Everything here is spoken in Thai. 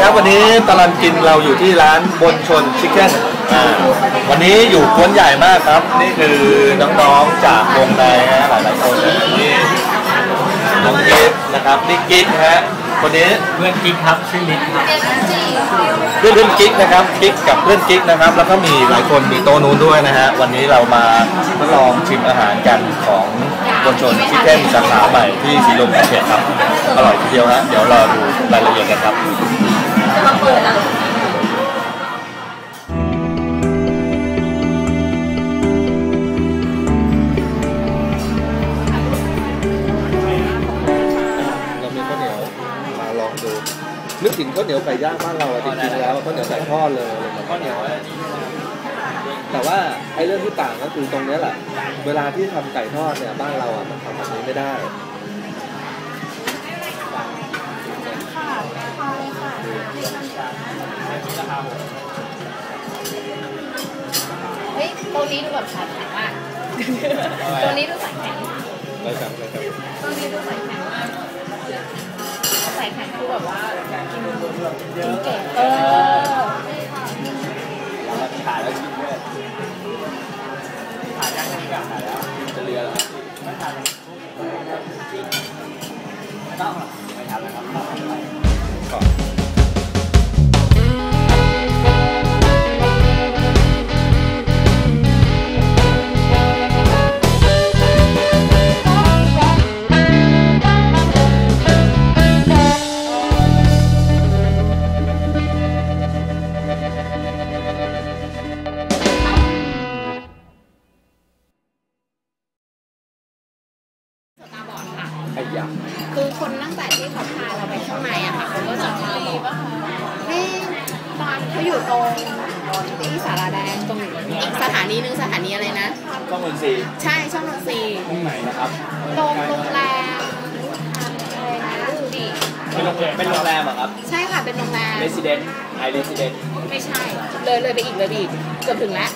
ครับ วันนี้ตลอดกินเราอยู่ที่ร้านบนชนชิคเก้นอ่าวันนี้อยู่กวนใหญ่มากครับ นี่คือน้องๆจากวงในฮะหลายๆคนนะนี่น้องกิ๊ฟนะครับนี่กิ๊กฮะคนนี้เพื่อนกิ๊กครับชื่อลิศครับเพื่อนเพื่อนกิ๊กนะครับกิ๊กกับเพื่อนกิ๊กนะครับ แล้วก็มีหลายคนมีโต๊ะนู้นด้วยนะฮะวันนี้เรามาทดลองชิมอาหารกันของบนชนชิคเก้นสาขาใหม่ที่สีลมนเทคครับอร่อยทีเดียวฮะเดี๋ยวรอดูรายละเอียดกันครับ มาเปิดอะเรามีข้าวเหนียวมาลองดู นึกถึงข้าวเหนียวไก่ย่างบ้านเราอะจริงๆแล้วข้าวเหนียวไก่ทอดเลยอะไรแบบข้าวเหนียวแต่ว่าไอ้เรื่องที่ต่างก็คือตรงนี้แหละ เวลาที่ทำไก่ทอดเนี่ยบ้านเราอะมันทำแบบนี้ไม่ได้ เฮ้ยตัวนี้ดูแบบขาดแข็งมากตัวนี้ดูใส่แข็งเลยครับเลยครับตัวนี้ดูใส่แข็งมากใส่แข็งคือแบบว่ากินกินเก่งเออขายแล้วชิมด้วยขายย่างนี้กับขายแล้วจะเรือแล้วไม่ทานไม่ต้องหรอ พาเราไปข้างในอะค่ะเขาก็จะมาบอกนี่ตอนเขาอยู่ตรงที่สาราแดงตรงสถานีหนึงสถานีอะไรนะต้องคนซีใช่ช่องนนทรีย์ตรงไหนนะครับตรงโรงแรมอะไรนะดูดิเป็นโรงแรมเป็นโรงแรมเหรอครับใช่ค่ะเป็นโรงแรม Resident ไอ Resident ไม่ใช่ เลยเลยไปอีกเลยไปอีกเกือบถึงแล้ว